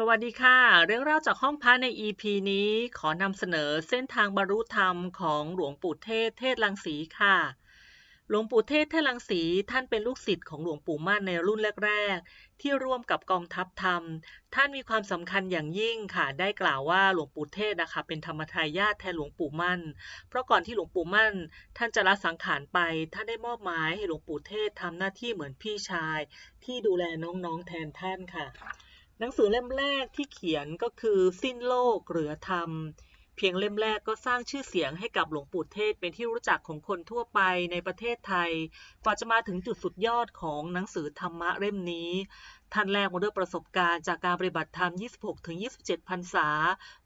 สวัสดีค่ะ เรื่องเล่าจากห้องพระใน EP นี้ขอนำเสนอเส้นทางบรรลุธรรมของหลวงปู่เทศ เทศลังสีค่ะ หลวงปู่เทศเทศลังสีท่านเป็นลูกศิษย์ของหลวงปู่มั่นในรุ่นแรก ๆ ที่ร่วมกับกองทัพธรรม ท่านมีความสำคัญอย่างยิ่งค่ะ ได้กล่าวว่าหลวงปู่เทศนะคะเป็นธรรมทายาทแทนหลวงปู่มั่น เพราะก่อนที่หลวงปู่มั่น ท่านจะละสังขารไป ท่านได้มอบหมายให้หลวงปู่เทศทำหน้าที่เหมือนพี่ชาย ที่ดูแลน้องๆแทนท่านค่ะ หนังสือเล่มแรกที่เขียนก็คือสิ้นโลกเหลือธรรม เพียงเล่มแรกก็สร้างชื่อเสียงให้กับหลวงปู่เทศเป็นที่รู้จักของคนทั่วไปในประเทศไทย กว่าจะมาถึงจุดสุดยอดของหนังสือธรรมะเล่มนี้ ท่านแรกมาด้วยประสบการณ์จากการปฏิบัติธรรม 26-27 พรรษา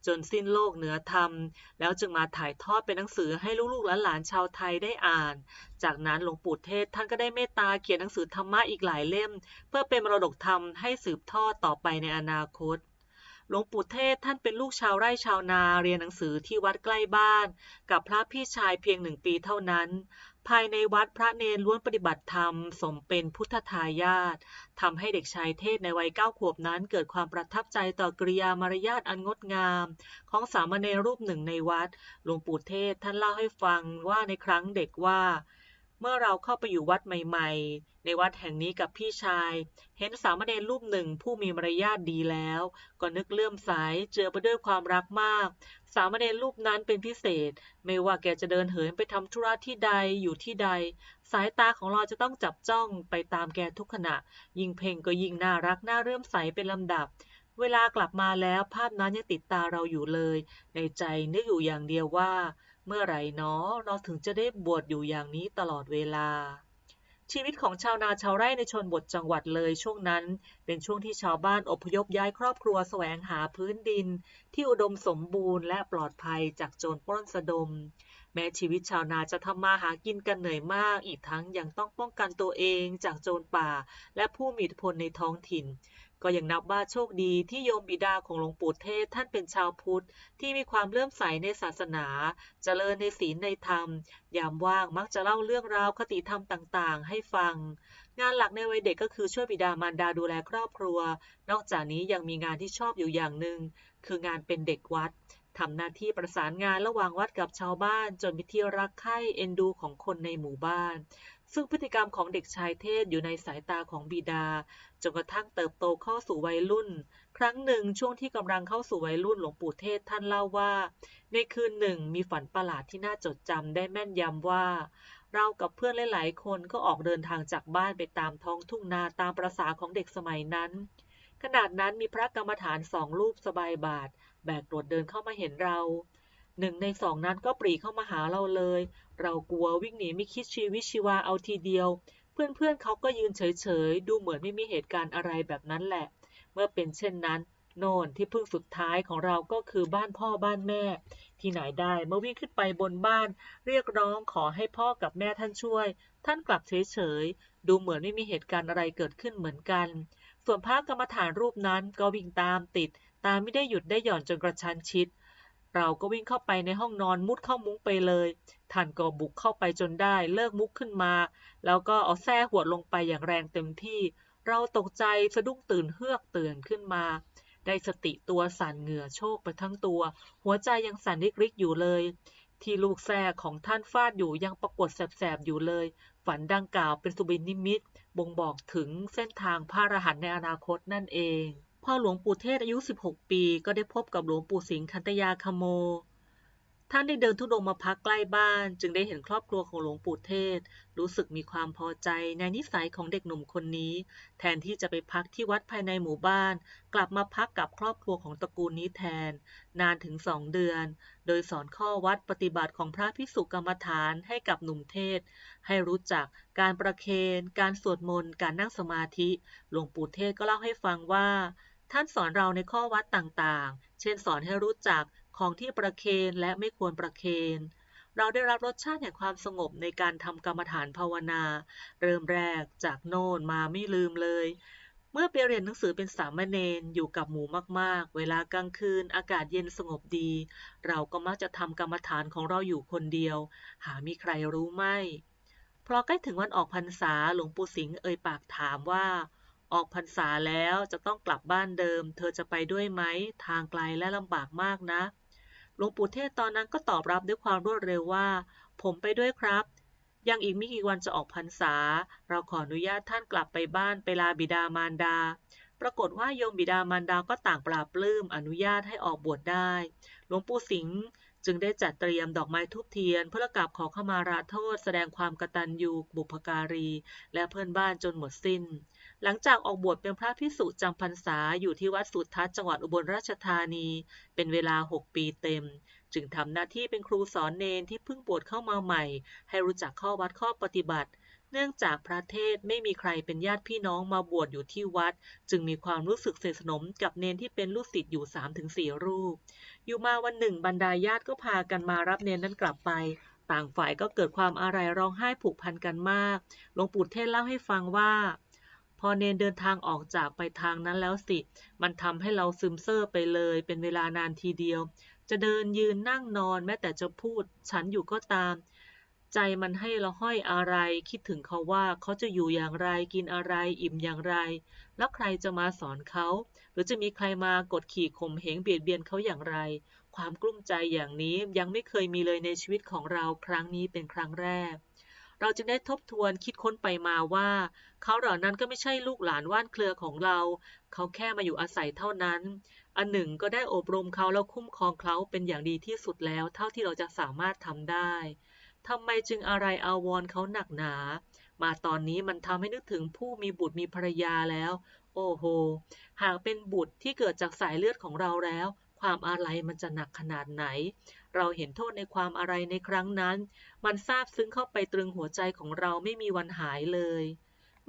จนสิ้นโลกเหนือธรรม แล้วจึงมาถ่ายทอดเป็นหนังสือให้ลูกๆหลานๆชาวไทยได้อ่าน จากนั้นหลวงปู่เทศท่านก็ได้เมตตาเขียนหนังสือธรรมะอีกหลายเล่ม เพื่อเป็นมรดกธรรมให้สืบทอดต่อไปในอนาคต หลวงปู่เทศท่านเป็นลูกชาวไร่ชาวนาเรียนหนังสือที่วัดใกล้บ้าน กับพระพี่ชายเพียงหนึ่งปีเท่านั้น ภายในวัดพระเนรล้วนปฏิบัติธรรม สมเป็นพุทธทายาททำให้เด็กชายเทศในวัยเก้าขวบนั้น เกิดความประทับใจต่อกริยามารยาทอันงดงาม ของสามเณรรูปหนึ่งในวัด หลวงปู่เทศท่านเล่าให้ฟังว่าในครั้งเด็กว่า เมื่อเราเข้าไปอยู่วัดใหม่ๆ ในวัดแห่งนี้กับพี่ชาย เห็นสามเณรรูปหนึ่งผู้มีมารยาทดีแล้ว ก็นึกเลื่อมใสเจือไปด้วยความรักมาก สามเณรรูปนั้นเป็นพิเศษ ไม่ว่าแกจะเดินเหินไปทำธุระที่ใดอยู่ที่ใด สายตาของเราจะต้องจับจ้องไปตามแกทุกขณะ ยิ่งเพ่งก็ยิ่งน่ารักน่าเรื่อมใสเป็นลำดับเวลากลับมาแล้วภาพนั้นยังติดตาเราอยู่เลย ในใจนึกอยู่อย่างเดียวว่า เมื่อไหร่เนาะเราถึงจะได้บวชอยู่อย่างนี้ตลอดเวลา ชีวิตของชาวนาชาวไร่ในชนบทจังหวัดเลยช่วงนั้น เป็นช่วงที่ชาวบ้านอพยพย้ายครอบครัวแสวงหาพื้นดิน ที่อุดมสมบูรณ์และปลอดภัยจากโจรปล้นสะดม แม้ชีวิตชาวนาจะทำมาหากินกันเหนื่อยมาก อีกทั้งยังต้องป้องกันตัวเองจากโจรป่า และผู้มีอิทธิพลในท้องถิ่น ก็ยังนับว่าโชคดีที่โยมบิดาของหลวงปู่เทศท่านเป็นชาวพุทธ ที่มีความเลื่อมใสในศาสนาเจริญในศีลในธรรม ยามว่างมักจะเล่าเรื่องราวคติธรรมต่างๆ ให้ฟัง งานหลักในวัยเด็กก็คือช่วยบิดามารดาดูแลครอบครัว นอกจากนี้ยังมีงานที่ชอบอยู่อย่างหนึ่งคืองานเป็นเด็กวัดทำหน้าที่ประสานงานระหว่างวัดกับชาวบ้านจนเป็นที่รักใคร่เอ็นดูของคนในหมู่บ้าน ซึ่งพฤติกรรมของเด็กชายเทศอยู่ในสายตาของบิดา จนกระทั่งเติบโตเข้าสู่วัยรุ่น ครั้งหนึ่งช่วงที่กำลังเข้าสู่วัยรุ่นหลวงปู่เทศท่านเล่าว่า ในคืนหนึ่งมีฝันประหลาดที่น่าจดจำได้แม่นยำว่า เรากับเพื่อนหลายๆ คนก็ออกเดินทางจากบ้านไปตามท้องทุ่งนาตามประษาของเด็กสมัยนั้น ขนาดนั้นมีพระกรรมฐานสองรูปสบายบาท แบกกรวดเดินเข้ามาเห็นเราหนึ่งในสองนั้นก็ปรีเข้ามาหาเราเลย เรากลัววิ่งหนีไม่คิดชีวิตชีวาเอาทีเดียว เพื่อนเเขาก็ยืนเฉยๆ ดูเหมือนไม่มีเหตุการณ์อะไรแบบนั้นแหละ เมื่อเป็นเช่นนั้น โน่นที่พึ่งสุดท้ายของเราก็คือบ้านพ่อบ้านแม่ ที่ไหนได้เมื่อวิ่งขึ้นไปบนบ้าน เรียกร้องขอให้พ่อกับแม่ท่านช่วย ท่านกลับเฉยๆ ดูเหมือนไม่มีเหตุการณ์อะไรเกิดขึ้นเหมือนกัน ส่วนพระกรรมฐานรูปนั้นก็วิ่งตามติด ตามไม่ได้หยุดได้หย่อนจนกระชั้นชิด เราก็วิ่งเข้าไปในห้องนอนมุดเข้ามุ้งไปเลยท่านก็บุกเข้าไปจนได้เลิกมุกขึ้นมา แล้วก็เอาแส้หัวดลงไปอย่างแรงเต็มที่ เราตกใจสะดุ้งตื่นเฮือกตื่นขึ้นมา ได้สติตัวสั่นเหงื่อโชกไปทั้งตัว หัวใจยังสั่นริกๆอยู่เลย ที่ลูกแส้ของท่านฟาดอยู่ยังปรากฏแสบๆอยู่เลย ฝันดังกล่าวเป็นสุบินนิมิต บ่งบอกถึงเส้นทางพระรหันต์ในอนาคตนั่นเอง พอหลวงปู่เทศอายุ 16 ปี ก็ได้พบกับหลวงปู่สิงห์คันตยาคโม ท่านได้เดินทุดงค์มาพักใกล้บ้าน จึงได้เห็นครอบครัวของหลวงปู่เทศ รู้สึกมีความพอใจในนิสัยของเด็กหนุ่มคนนี้ แทนที่จะไปพักที่วัดภายในหมู่บ้าน กลับมาพักกับครอบครัวของตระกูลนี้แทน นานถึงสองเดือน โดยสอนข้อวัดปฏิบัติของพระภิกษุกรรมฐานให้กับหนุ่มเทศ ให้รู้จักการประเคน การสวดมนต์ การนั่งสมาธิ หลวงปู่เทศก็เล่าให้ฟังว่า ท่านสอนเราในข้อวัดต่างๆ เช่นสอนให้รู้จักของที่ประเคนและไม่ควรประเคนเราได้รับรสชาติแห่งความสงบในการทำกรรมฐานภาวนา เริ่มแรกจากโน่นมาไม่ลืมเลย เมื่อไปเรียนหนังสือเป็นสามเณรอยู่กับหมู่มากๆ เวลากลางคืนอากาศเย็นสงบดี เราก็มักจะทำกรรมฐานของเราอยู่คนเดียว หามีใครรู้ไม่พอใกล้ถึงวันออกพรรษาหลวงปู่สิงห์เอ่ยปากถามว่า ออกพรรษาแล้วจะต้องกลับบ้านเดิม เธอจะไปด้วยไหม ทางไกลและลำบากมากนะ หลวงปู่เทศตอนนั้นก็ตอบรับด้วยความรวดเร็วว่า ผมไปด้วยครับ ยังอีกไม่กี่วันจะออกพรรษา เราขออนุญาตท่านกลับไปบ้านไปลาบิดามารดา ปรากฏว่าโยมบิดามารดาก็ต่างปราบปลื้มอนุญาตให้ออกบวชได้ หลวงปู่สิงห์จึงได้จัดเตรียมดอกไม้ทูบเทียน เพื่อกราบขอขมาราโทษ แสดงความกตัญญูบุพการี และเพื่อนบ้านจนหมดสิ้น หลังจากออกบวชเป็นพระพิสุจำพรรษาอยู่ที่วัดสุทัศน์จังหวัดอุบลราชธานี เป็นเวลา 6 ปีเต็ม จึงทำหน้าที่เป็นครูสอนเนนที่เพิ่งบวชเข้ามาใหม่ ให้รู้จักข้อวัดข้อปฏิบัติ เนื่องจากพระเทศไม่มีใครเป็นญาติพี่น้องมาบวชอยู่ที่วัด จึงมีความรู้สึกสนิทสนมกับเนนที่เป็นลูกศิษย์อยู่ 3-4 รูป อยู่มาวันหนึ่งบรรดาญาติก็พากันมารับเนนนั้นกลับไปต่างฝ่ายก็เกิดความอาลัยร้องไห้ผูกพันกันมาก หลวงปู่เทศเล่าให้ฟังว่า อเนนเดินทางออกจากไปทางนั้นแล้วสิ มันทำให้เราซึมเซ่อไปเลย เป็นเวลานานทีเดียว จะเดินยืนนั่งนอนแม้แต่จะพูด ฉันอยู่ก็ตาม ใจมันให้เราห้อยอะไร คิดถึงเขาว่าเขาจะอยู่อย่างไร กินอะไร อิ่มอย่างไร แล้วใครจะมาสอนเขา หรือจะมีใครมากดขี่ข่มเหงเบียดเบียนเขาอย่างไร ความกลุ้มใจอย่างนี้ยังไม่เคยมีเลยในชีวิตของเราครั้งนี้เป็นครั้งแรก เราจึงได้ทบทวนคิดค้นไปมาว่า เขาเหล่านั้นก็ไม่ใช่ลูกหลานว่านเครือของเรา เขาแค่มาอยู่อาศัยเท่านั้น อันหนึ่งก็ได้อบรมเขาแล้วคุ้มครองเขาเป็นอย่างดีที่สุดแล้ว เท่าที่เราจะสามารถทำได้ทำไมจึงอะไรอาวรเขาหนักหนา มาตอนนี้มันทำให้นึกถึงผู้มีบุตรมีภรรยาแล้ว โอ้โห หากเป็นบุตรที่เกิดจากสายเลือดของเราแล้ว ความอาลัยมันจะหนักขนาดไหน เราเห็นโทษในความอะไรในครั้งนั้น มันซาบซึ้งเข้าไปตรึงหัวใจของเราไม่มีวันหายเลย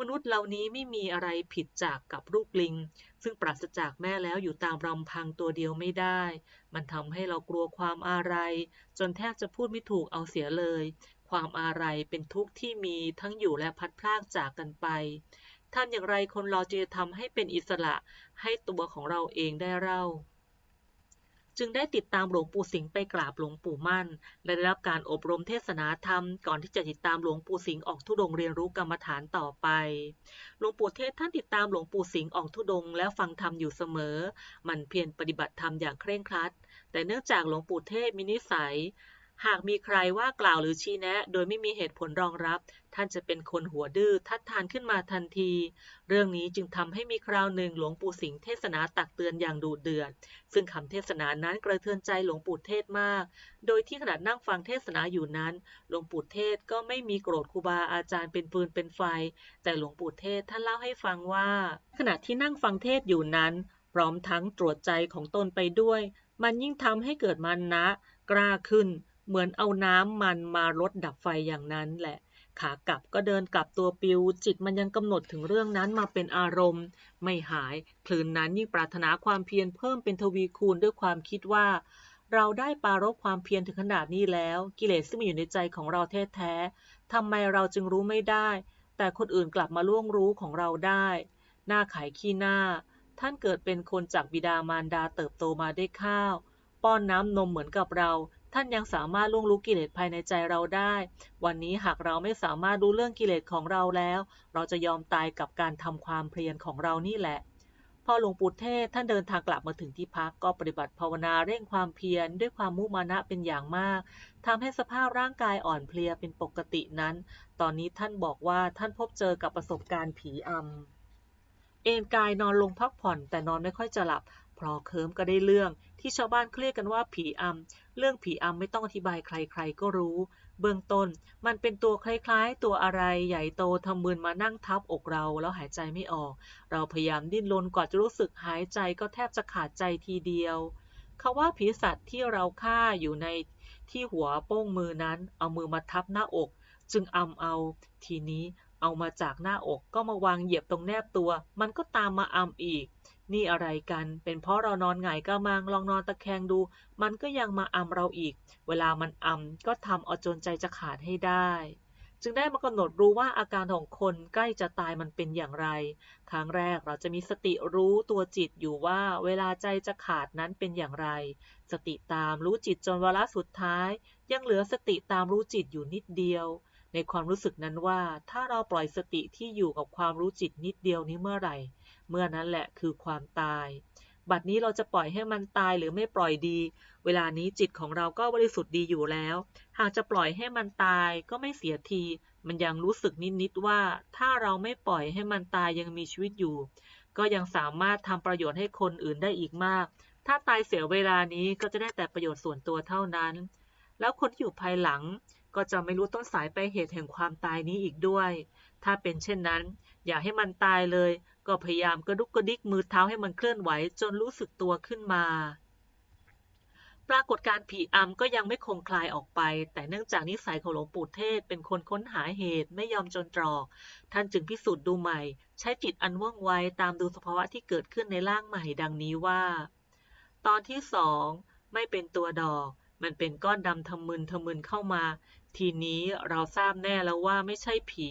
มนุษย์เหล่านี้ไม่มีอะไรผิดจากกับลูกลิง ซึ่งปราศจากแม่แล้วอยู่ตามลำพังตัวเดียวไม่ได้ มันทำให้เรากลัวความอะไร จนแทบจะพูดไม่ถูกเอาเสียเลย ความอะไรเป็นทุกข์ที่มีทั้งอยู่และพัดพรากจากกันไปทำอย่างไรคนเราจะทำให้เป็นอิสระให้ตัวของเราเองได้เล่า จึงได้ติดตามหลวงปู่สิงห์ไปกราบหลวงปู่มั่น และได้รับการอบรมเทศนาธรรม ก่อนที่จะติดตามหลวงปู่สิงห์ออกทุดงเรียนรู้กรรมฐานต่อไป หลวงปู่เทศท่านติดตามหลวงปู่สิงห์ออกทุดงแล้วฟังธรรมอยู่เสมอ มันเพียรปฏิบัติธรรมอย่างเคร่งครัด แต่เนื่องจากหลวงปู่เทศมีนิสัย หากมีใครว่ากล่าวหรือชี้แนะ โดยไม่มีเหตุผลรองรับ ท่านจะเป็นคนหัวดื้อทัดทานขึ้นมาทันที เรื่องนี้จึงทำให้มีคราวหนึ่งหลวงปู่สิงห์เทศนาตักเตือนอย่างดุเดือด ซึ่งคำเทศนานั้นกระเทือนใจหลวงปู่เทศมาก โดยที่ขณะนั่งฟังเทศนาอยู่นั้น หลวงปู่เทศก็ไม่มีโกรธครูบาอาจารย์เป็นปืนเป็นไฟ แต่หลวงปู่เทศท่านเล่าให้ฟังว่า ขณะที่นั่งฟังเทศอยู่นั้น พร้อมทั้งตรวจใจของตนไปด้วย มันยิ่งทำให้เกิดมันนะ กล้าขึ้น เหมือนเอาน้ำมันมาลดดับไฟอย่างนั้นแหละ ขากลับก็เดินกลับตัวปิว จิตมันยังกำหนดถึงเรื่องนั้นมาเป็นอารมณ์ ไม่หายคลื่นนั้นยิ่งปรารถนาความเพียรเพิ่มเป็นทวีคูณด้วยความคิดว่า เราได้ปรารบความเพียรถึงขนาดนี้แล้ว กิเลสซึ่งมีอยู่ในใจของเราแท้ๆทำไมเราจึงรู้ไม่ได้ แต่คนอื่นกลับมาล่วงรู้ของเราได้ หน้าขายขี้หน้า ท่านเกิดเป็นคนจากบิดามารดาเติบโตมาได้ข้าว ป้อนน้ำนมเหมือนกับเรา ท่านยังสามารถล่วงรู้กิเลสภายในใจเราได้ วันนี้หากเราไม่สามารถรู้เรื่องกิเลสของเราแล้ว เราจะยอมตายกับการทำความเพียรของเรานี่แหละ พอหลวงปู่เทศท่านเดินทางกลับมาถึงที่พักก็ปฏิบัติภาวนาเร่งความเพียรด้วยความมุมานะเป็นอย่างมากทำให้สภาพร่างกายอ่อนเพลียเป็นปกตินั้น ตอนนี้ท่านบอกว่าท่านพบเจอกับประสบการณ์ผีอำเอนกายนอนลงพักผ่อนแต่นอนไม่ค่อยจะหลับ พราะเคิมก็ได้เรื่องที่ชาวบ้านเรียกกันว่าผีอำ เรื่องผีอำไม่ต้องอธิบายใครๆก็รู้ เบื้องต้นมันเป็นตัวคล้ายๆ ตัวอะไรใหญ่โตทำมืนมานั่งทับอกเราแล้วหายใจไม่ออก เราพยายามดิ้นรนกว่าจะรู้สึกหายใจก็แทบจะขาดใจทีเดียวเขาว่าผีสัตว์ที่เราฆ่าอยู่ในที่หัวโป้งมือนั้น เอามือมาทับหน้าอก จึงอำเอา ทีนี้เอามาจากหน้าอกก็มาวางเหยียบตรงแนบตัว มันก็ตามมาอำอีก นี่อะไรกัน เป็นเพราะเรานอนหงายกระมังลองนอนตะแคงดู มันก็ยังมาอำเราอีก เวลามันอำก็ทำเอาจนใจจะขาดให้ได้ จึงได้มากำหนดรู้ว่าอาการของคนใกล้จะตายมันเป็นอย่างไร ครั้งแรกเราจะมีสติรู้ตัวจิตอยู่ว่าเวลาใจจะขาดนั้นเป็นอย่างไร สติตามรู้จิตจนวาระสุดท้าย ยังเหลือสติตามรู้จิตอยู่นิดเดียว ในความรู้สึกนั้นว่าถ้าเราปล่อยสติที่อยู่กับความรู้จิตนิดเดียวนี้เมื่อไหร่ เมื่อนั้นแหละคือความตาย บัดนี้เราจะปล่อยให้มันตายหรือไม่ปล่อยดี เวลานี้จิตของเราก็บริสุทธิ์ดีอยู่แล้ว หากจะปล่อยให้มันตายก็ไม่เสียที มันยังรู้สึกนิดๆว่า ถ้าเราไม่ปล่อยให้มันตายยังมีชีวิตอยู่ ก็ยังสามารถทำประโยชน์ให้คนอื่นได้อีกมาก ถ้าตายเสียเวลานี้ก็จะได้แต่ประโยชน์ส่วนตัวเท่านั้น แล้วคนที่อยู่ภายหลังก็จะไม่รู้ต้นสายไปเหตุแห่งความตายนี้อีกด้วย ถ้าเป็นเช่นนั้น อย่าให้มันตายเลย ก็พยายามกระดุกกระดิกมือเท้าให้มันเคลื่อนไหวจนรู้สึกตัวขึ้นมา ปรากฏการผีอำก็ยังไม่คงคลายออกไป แต่เนื่องจากนิสัยของหลวงปู่เทศ เป็นคนค้นหาเหตุไม่ยอมจนตรอก ท่านจึงพิสูจน์ดูใหม่ ใช้จิตอันว่องไวตามดูสภาวะที่เกิดขึ้นในร่างใหม่ดังนี้ว่า ตอนที่สองไม่เป็นตัวดอก มันเป็นก้อนดำทะมึนทะมึนเข้ามา ทีนี้เราทราบแน่แล้วว่าไม่ใช่ผี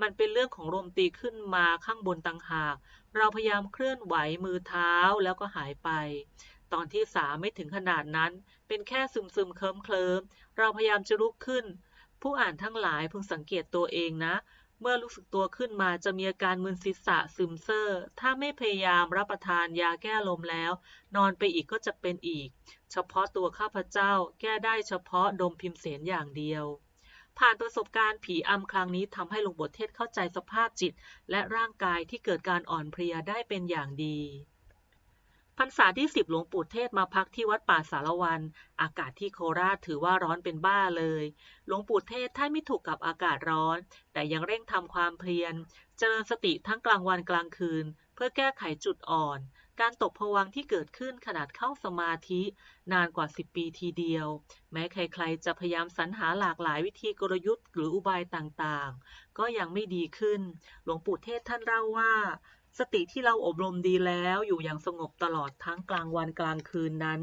มันเป็นเรื่องของลมตีขึ้นมาข้างบนต่างหาก เราพยายามเคลื่อนไหวมือเท้าแล้วก็หายไป ตอนที่สามไม่ถึงขนาดนั้น เป็นแค่ซึมซึมเคลิมเคลิมเราพยายามจะลุกขึ้น ผู้อ่านทั้งหลายพึงสังเกตตัวเองนะ เมื่อรู้สึกตัวขึ้นมาจะมีอาการมึนศีรษะซึมเซ่อถ้าไม่พยายามรับประทานยาแก้ลมแล้ว นอนไปอีกก็จะเป็นอีก เฉพาะตัวข้าพเจ้าแก้ได้เฉพาะดมพิมเสนอย่างเดียว ผ่านประสบการณ์ผีอำครั้งนี้ทำให้หลวงบทเทศเข้าใจสภาพจิต และร่างกายที่เกิดการอ่อนเพลียได้เป็นอย่างดี พรรษาที่สิบหลวงปู่เทศมาพักที่วัดป่าสารวัน อากาศที่โคราชถือว่าร้อนเป็นบ้าเลย หลวงปู่เทศท่านไม่ถูกกับอากาศร้อน แต่ยังเร่งทำความเพียร เจริญสติทั้งกลางวันกลางคืน เพื่อแก้ไขจุดอ่อน การตกผวังที่เกิดขึ้นขนาดเข้าสมาธิ นานกว่า10ปีทีเดียว แม้ใครๆจะพยายามสรรหาหลากหลายวิธีกลยุทธ์หรืออุบายต่างๆ ก็ยังไม่ดีขึ้น หลวงปู่เทศท่านเล่าว่า สติที่เราอบรมดีแล้วอยู่อย่างสงบตลอดทั้งกลางวันกลางคืนนั้น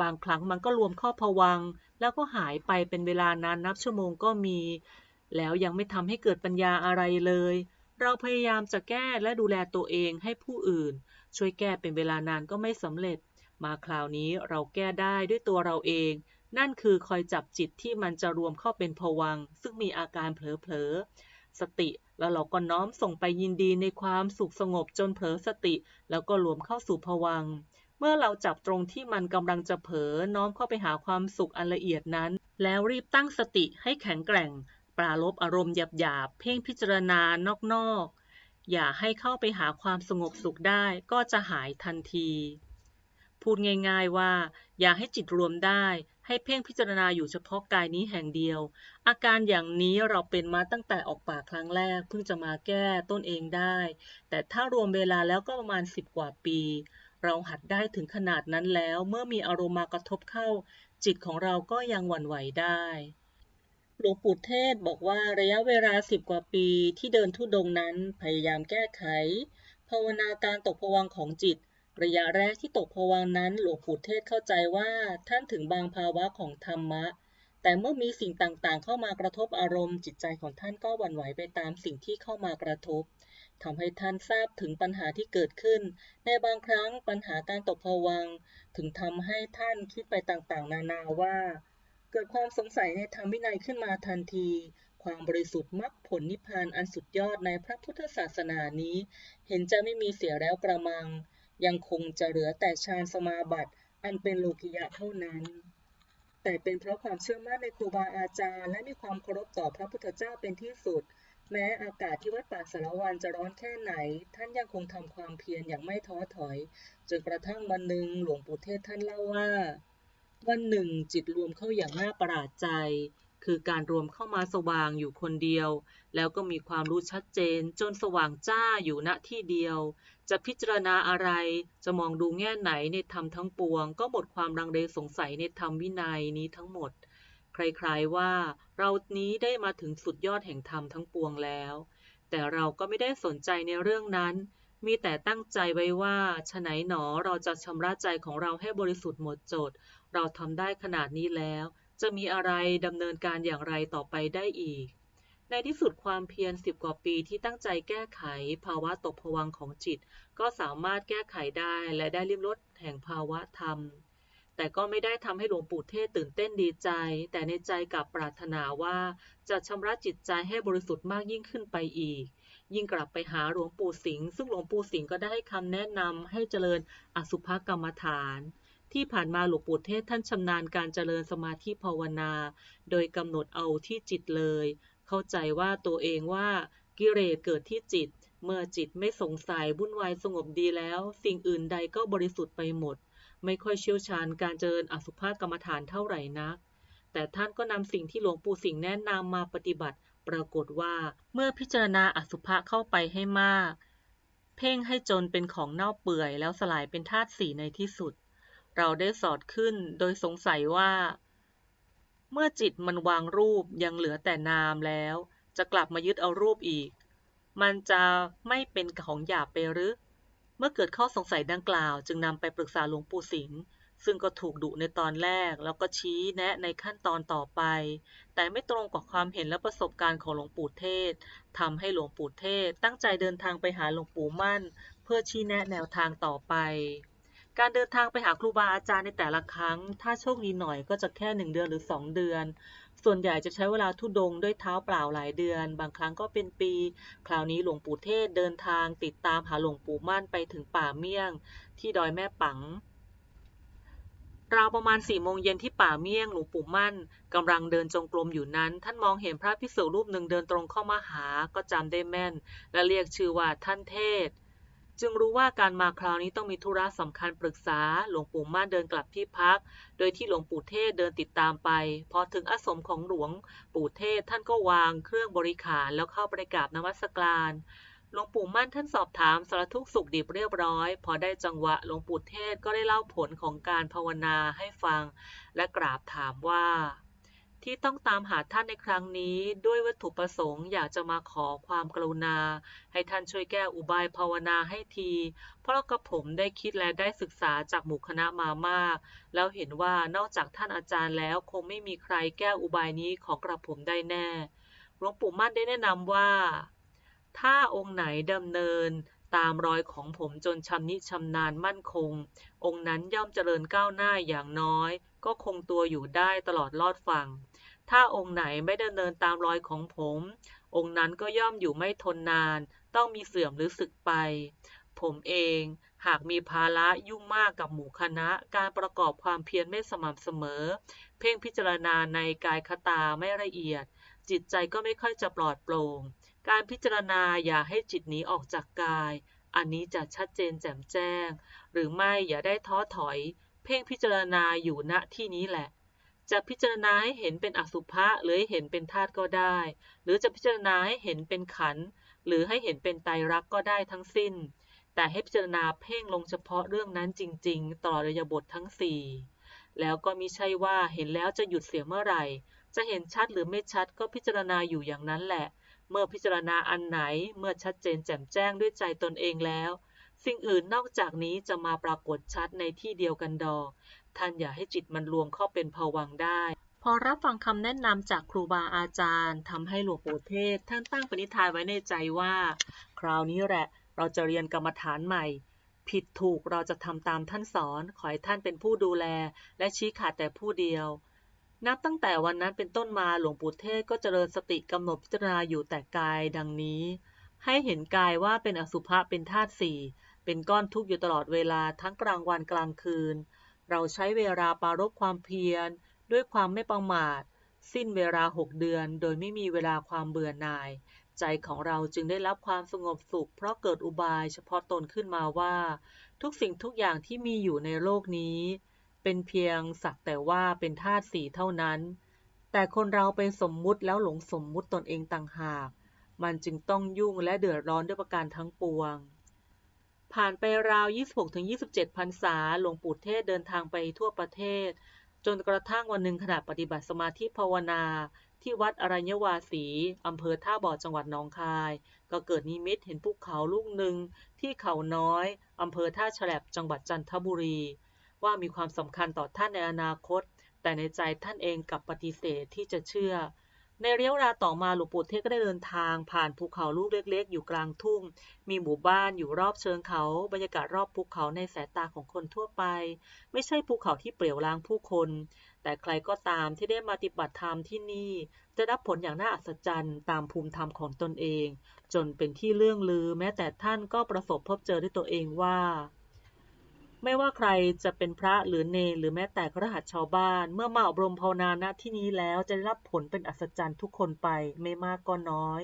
บางครั้งมันก็รวมข้าผวัง แล้วก็หายไปเป็นเวลานานนับชั่วโมงก็มี แล้วยังไม่ทำให้เกิดปัญญาอะไรเลย เราพยายามจะแก้และดูแลตัวเองให้ผู้อื่น ช่วยแก้เป็นเวลานานก็ไม่สำเร็จ มาคราวนี้เราแก้ได้ด้วยตัวเราเอง นั่นคือคอยจับจิตที่มันจะรวมเข้าเป็นผวังซึ่งมีอาการเผลอๆสติ แล้วเราก็น้อมส่งไปยินดีในความสุขสงบจนเผลอสติ แล้วก็รวมเข้าสู่ภวังเมื่อเราจับตรงที่มันกำลังจะเผลอน้อมเข้าไปหาความสุขอันละเอียดนั้น แล้วรีบตั้งสติให้แข็งแกร่ง ปราลบอารมณ์หยาบๆ เพ่งพิจารณานอกๆ อย่าให้เข้าไปหาความสงบสุขได้ก็จะหายทันที พูดง่ายๆว่า อย่าให้จิตรวมได้ ให้เพ่งพิจารณาอยู่เฉพาะกายนี้แห่งเดียว อาการอย่างนี้เราเป็นมาตั้งแต่ออกปากครั้งแรก เพิ่งจะมาแก้ต้นเองได้ แต่ถ้ารวมเวลาแล้วก็ประมาณสิบกว่าปี เราหัดได้ถึงขนาดนั้นแล้ว เมื่อมีอารมณ์มากระทบเข้า จิตของเราก็ยังหวั่นไหวได้หลวงปู่เทศบอกว่าระยะเวลาสิบกว่าปีที่เดินทุดงนั้นพยายามแก้ไข ภาวนาการตกผวังของจิต ระยะแรกที่ตกภวังนั้นหลวงปู่เทศเข้าใจว่าท่านถึงบางภาวะของธรรมะ แต่เมื่อมีสิ่งต่างๆ เข้ามากระทบอารมณ์จิตใจของท่านก็หวั่นไหวไปตามสิ่งที่เข้ามากระทบทำให้ท่านทราบถึงปัญหาที่เกิดขึ้น ในบางครั้งปัญหาการตกภวังถึงทำให้ท่านคิดไปต่างๆ นานาว่า เกิดความสงสัยในธรรมวินัยขึ้นมาทันทีความบริสุทธิ์มรรคผลนิพพานอันสุดยอดในพระพุทธศาสนานี้ เห็นจะไม่มีเสียแล้วกระมัง ยังคงจะเหลือแต่ฌานสมาบัติอันเป็นโลกิยะเท่านั้น แต่เป็นเพราะความเชื่อมั่นในครูบาอาจารย์ และมีความเคารพต่อพระพุทธเจ้าเป็นที่สุด แม้อากาศที่วัดป่าสารวันจะร้อนแค่ไหน ท่านยังคงทำความเพียรอย่างไม่ท้อถอย จนกระทั่งวันหนึ่งหลวงปู่เทศท่านเล่าว่า วันหนึ่งจิตรวมเข้าอย่างน่าประหลาดใจ คือการรวมเข้ามาสว่างอยู่คนเดียว แล้วก็มีความรู้ชัดเจนจนสว่างจ้าอยู่ณที่เดียว จะพิจารณาอะไร จะมองดูแง่ไหนในธรรมทั้งปวง ก็หมดความรังเลสงสัยในธรรมวินัยนี้ทั้งหมดใครๆว่า เรานี้ได้มาถึงสุดยอดแห่งธรรมทั้งปวงแล้ว แต่เราก็ไม่ได้สนใจในเรื่องนั้น มีแต่ตั้งใจไว้ว่าฉไหนหนอเราจะชำระใจของเราให้บริสุทธิ์หมดจด เราทำได้ขนาดนี้แล้ว จะมีอะไรดำเนินการอย่างไรต่อไปได้อีก ในที่สุดความเพียรสิบกว่าปีที่ตั้งใจแก้ไขภาวะตกผวังของจิต ก็สามารถแก้ไขได้และได้ริมรถแห่งภาวะธรรม แต่ก็ไม่ได้ทำให้หลวงปู่เทศตื่นเต้นดีใจ แต่ในใจกลับปรารถนาว่าจะชำระจิตใจให้บริสุทธิ์มากยิ่งขึ้นไปอีก ยิ่งกลับไปหาหลวงปู่สิงห์ซึ่งหลวงปู่สิงห์ก็ได้ให้คำแนะนำให้เจริญอสุภกรรมฐานที่ผ่านมาหลวงปู่เทศท่านชำนาญการเจริญสมาธิภาวนา โดยกำหนดเอาที่จิตเลย เข้าใจว่าตัวเองว่ากิเลสเกิดที่จิต เมื่อจิตไม่สงสัยวุ่นวายสงบดีแล้ว สิ่งอื่นใดก็บริสุทธิ์ไปหมด ไม่ค่อยเชี่ยวชาญการเจริญอสุภกรรมฐานเท่าไหร่นัก แต่ท่านก็นำสิ่งที่หลวงปู่สิงห์แนะนำมาปฏิบัติ ปรากฏว่า เมื่อพิจารณาอสุภะเข้าไปให้มาก เพ่งให้จนเป็นของเน่าเปื่อยแล้วสลายเป็นธาตุสีในที่สุด เราได้สอดขึ้นโดยสงสัยว่า เมื่อจิตมันวางรูปยังเหลือแต่นามแล้ว จะกลับมายึดเอารูปอีก มันจะไม่เป็นของหยาบไปหรือเมื่อเกิดข้อสงสัยดังกล่าว จึงนำไปปรึกษาหลวงปู่สิงห์ซึ่งก็ถูกดุในตอนแรกแล้วก็ชี้แนะในขั้นตอนต่อไป แต่ไม่ตรงกับความเห็นและประสบการณ์ของหลวงปู่เทศทำให้หลวงปู่เทศตั้งใจเดินทางไปหาหลวงปู่มั่น เพื่อชี้แนะแนวทางต่อไป การเดินทางไปหาครูบาอาจารย์ในแต่ละครั้ง ถ้าโชคดีหน่อยก็จะแค่หนึ่งเดือนหรือสองเดือน ส่วนใหญ่จะใช้เวลาทุดงด้วยเท้าเปล่าหลายเดือน บางครั้งก็เป็นปี คราวนี้หลวงปู่เทศเดินทางติดตามหาหลวงปู่มั่นไปถึงป่าเมี่ยง ที่ดอยแม่ปังราวประมาณสี่โมงเย็นที่ป่าเมี่ยงหลวงปู่มั่นกำลังเดินจงกรมอยู่นั้น ท่านมองเห็นพระภิกษุรูปหนึ่งเดินตรงเข้ามาหาก็จำได้แม่น และเรียกชื่อว่าท่านเทศ จึงรู้ว่าการมาคราวนี้ต้องมีธุระสำคัญปรึกษา หลวงปู่มั่นเดินกลับที่พัก โดยที่หลวงปู่เทศเดินติดตามไป พอถึงอาสมของหลวงปู่เทศท่านก็วางเครื่องบริขารแล้วเข้าไปกราบนมัสการหลวงปู่มั่นท่านสอบถามสารทุกสุขดิบเรียบร้อย พอได้จังหวะหลวงปู่เทศก็ได้เล่าผลของการภาวนาให้ฟัง และกราบถามว่า ที่ต้องตามหาท่านในครั้งนี้ด้วยวัตถุประสงค์อยากจะมาขอความกรุณา ให้ท่านช่วยแก้อุบายภาวนาให้ที เพราะกระผมได้คิดและได้ศึกษาจากหมู่คณะมามาก แล้วเห็นว่านอกจากท่านอาจารย์แล้วคงไม่มีใครแก้อุบายนี้ของกระผมได้แน่ หลวงปู่มั่นได้แนะนำว่า ถ้าองค์ไหนดำเนิน ตามรอยของผมจนชำนิชำนาญมั่นคง องค์นั้นย่อมเจริญก้าวหน้าอย่างน้อย ก็คงตัวอยู่ได้ตลอดรอดฝั่ง ถ้าองค์ไหนไม่ดำเนินตามรอยของผม องค์นั้นก็ย่อมอยู่ไม่ทนนาน ต้องมีเสื่อมหรือสึกไป ผมเองหากมีภาระยุ่งมากกับหมู่คณะ การประกอบความเพียรไม่สม่ำเสมอ เพ่งพิจารณาในกายคตาไม่ละเอียด จิตใจก็ไม่ค่อยจะปลอดโปร่ง การพิจารณาอย่าให้จิตหนีออกจากกาย อันนี้จะชัดเจนแจ่มแจ้ง หรือไม่อย่าได้ท้อถอย เพ่งพิจารณาอยู่ณที่นี้แหละ จะพิจารณาให้เห็นเป็นอสุภะหรือหเห็นเป็นธาตุก็ได้ หรือจะพิจารณาให้เห็นเป็นขันธ์หรือให้เห็นเป็นไตรลักษณ์ก็ได้ทั้งสิ้น แต่ให้พิจารณาเพ่งลงเฉพาะเรื่องนั้นจริง ๆตลอดระยบททั้งสี่แล้วก็มิใช่ว่าเห็นแล้วจะหยุดเสียเมื่อไหร่ จะเห็นชัดหรือไม่ชัดก็พิจารณาอยู่อย่างนั้นแหละ เมื่อพิจารณาอันไหนเมื่อชัดเจนแจ่มแจ้งด้วยใจตนเองแล้ว สิ่งอื่นนอกจากนี้จะมาปรากฏชัดในที่เดียวกันดอกท่านอย่าให้จิตมันรวมเข้าเป็นภวังได้ พอรับฟังคำแนะนำจากครูบาอาจารย์ทำให้หลวงปู่เทศ ท่านตั้งปณิธานไว้ในใจว่า คราวนี้แหละ เราจะเรียนกรรมฐานใหม่ ผิดถูกเราจะทำตามท่านสอน ขอให้ท่านเป็นผู้ดูแล และชี้ขาดแต่ผู้เดียว นับตั้งแต่วันนั้นเป็นต้นมาหลวงปู่เทศก็เจริญสติกำหนดพิจารณาอยู่แต่กายดังนี้ ให้เห็นกายว่าเป็นอสุภะเป็นธาตุสี่เป็นก้อนทุกข์อยู่ตลอดเวลาทั้งกลางวันกลางคืน เราใช้เวลาปรารบความเพียร ด้วยความไม่ประมาท สิ้นเวลาหกเดือน โดยไม่มีเวลาความเบื่อหน่าย ใจของเราจึงได้รับความสงบสุข เพราะเกิดอุบายเฉพาะตนขึ้นมาว่า ทุกสิ่งทุกอย่างที่มีอยู่ในโลกนี้ เป็นเพียงสักแต่ว่าเป็นธาตุสี่เท่านั้น แต่คนเราเป็นสมมุติแล้วหลงสมมุติตนเองต่างหาก มันจึงต้องยุ่งและเดือดร้อนด้วยประการทั้งปวง ผ่านไปราว 26-27 พรรษา หลวงปู่เทศเดินทางไปทั่วประเทศ จนกระทั่งวันหนึ่งขณะปฏิบัติสมาธิภาวนา ที่วัดอรัญวาสีอำเภอท่าบ่อจังหวัดหนองคาย ก็เกิดนิมิตเห็นภูเขาลูกหนึ่งที่เขาน้อยอำเภอท่าแฉลบจังหวัดจันทบุรี ว่ามีความสำคัญต่อท่านในอนาคต แต่ในใจท่านเองกับปฏิเสธที่จะเชื่อ ในเระยวลาต่อมาหลวงปู่เทศก็ได้เดินทาง ผ่านภูเขาลูกเล็ก ๆ อยู่กลางทุ่ง มีหมู่บ้านอยู่รอบเชิงเขา บรรยากาศรอบภูเขาในสายตาของคนทั่วไป ไม่ใช่ภูเขาที่เปลี่ยวล้างผู้คน แต่ใครก็ตามที่ได้มาปฏิบัติธรรมที่นี่ จะรับผลอย่างน่าอัศจรรย์ตามภูมิธรรมของตนเอง จนเป็นที่เรื่องลือ แม้แต่ท่านก็ประสบพบเจอด้วยตัวเองว่า ไม่ว่าใครจะเป็นพระหรือเนรหรือแม้แต่ครหัสชาวบ้าน เมื่อมาอบรมภาวนาณที่นี้แล้วจะได้รับผลเป็นอัศจรรย์ทุกคนไปไม่มากก็น้อย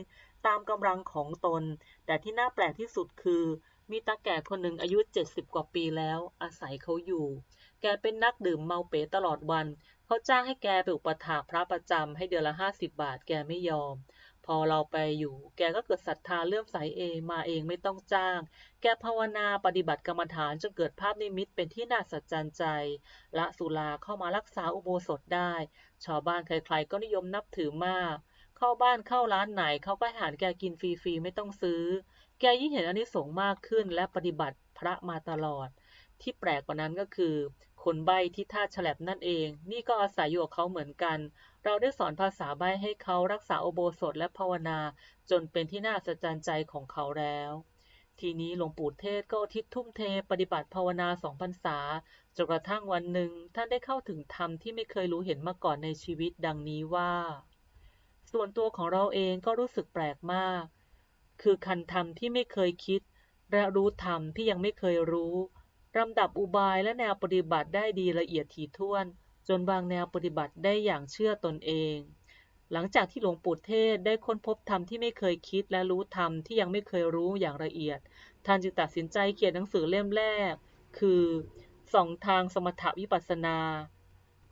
ตามกำลังของตน แต่ที่น่าแปลกที่สุดคือ มีตาแก่คนหนึ่งอายุ 70 กว่าปีแล้ว อาศัยเขาอยู่ แกเป็นนักดื่มเมาเป๋ตลอดวัน เขาจ้างให้แกไปอุปถากพระประจำให้เดือนละ 50 บาทแกไม่ยอม พอเราไปอยู่ แกก็เกิดศรัทธาเลื่อมใสเองมาเองไม่ต้องจ้าง แกภาวนาปฏิบัติกรรมฐานจนเกิดภาพนิมิตเป็นที่น่าสัจจันใจ ละสุราเข้ามารักษาอุโบสถได้ ชาวบ้านใครๆก็นิยมนับถือมาก เข้าบ้านเข้าร้านไหนเขาก็หารแกกินฟรีๆไม่ต้องซื้อ แกยิ่งเห็นอานิสงส์มากขึ้นและปฏิบัติพระมาตลอด ที่แปลกกว่านั้นก็คือ คนใบ้ที่ท่าฉลับนั่นเอง นี่ก็อาศัยอยู่กับเขาเหมือนกัน เราได้สอนภาษาใบ้ให้เขารักษาโอโบสถและภาวนา จนเป็นที่น่าสะใจใจของเขาแล้ว ทีนี้หลวงปู่เทศก็ทิศทุ่มเทปฏิบัติภาวนาสองพรรษาจนกระทั่งวันหนึ่งท่านได้เข้าถึงธรรมที่ไม่เคยรู้เห็นมาก่อนในชีวิตดังนี้ว่า ส่วนตัวของเราเองก็รู้สึกแปลกมาก คือคันธรรมที่ไม่เคยคิดและรู้ธรรมที่ยังไม่เคยรู้ ลำดับอุบายและแนวปฏิบัติได้ดีละเอียดถี่ถ้วน จนวางแนวปฏิบัติได้อย่างเชื่อตนเอง หลังจากที่หลวงปู่เทศได้ค้นพบธรรมที่ไม่เคยคิดและรู้ธรรมที่ยังไม่เคยรู้อย่างละเอียด ท่านจึงตัดสินใจเขียนหนังสือเล่มแรก คือสองทางสมถวิปัสสนา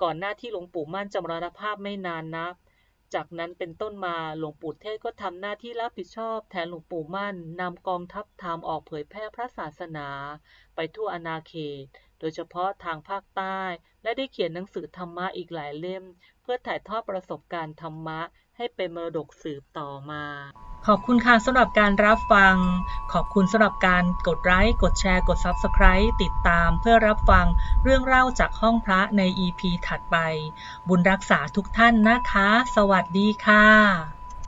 ก่อนหน้าที่หลวงปู่มั่นจะมรณภาพไม่นานนัก จากนั้นเป็นต้นมาหลวงปู่เทศก็ทำหน้าที่รับผิดชอบแทนหลวงปู่มั่นนำกองทัพธรรมออกเผยแพร่พระศาสนา ไปทั่วอาณาเขต โดยเฉพาะทางภาคใต้ และได้เขียนหนังสือธรรมะอีกหลายเล่ม เพื่อถ่ายทอดประสบการณ์ธรรมะ ให้เป็นมรดกสืบต่อมา ขอบคุณค่ะสำหรับการรับฟัง ขอบคุณสำหรับการกดไลค์กดแชร์กด Subscribe ติดตามเพื่อรับฟังเรื่องเล่าจากห้องพระใน EP ถัดไป บุญรักษาทุกท่านนะคะ สวัสดีค่ะ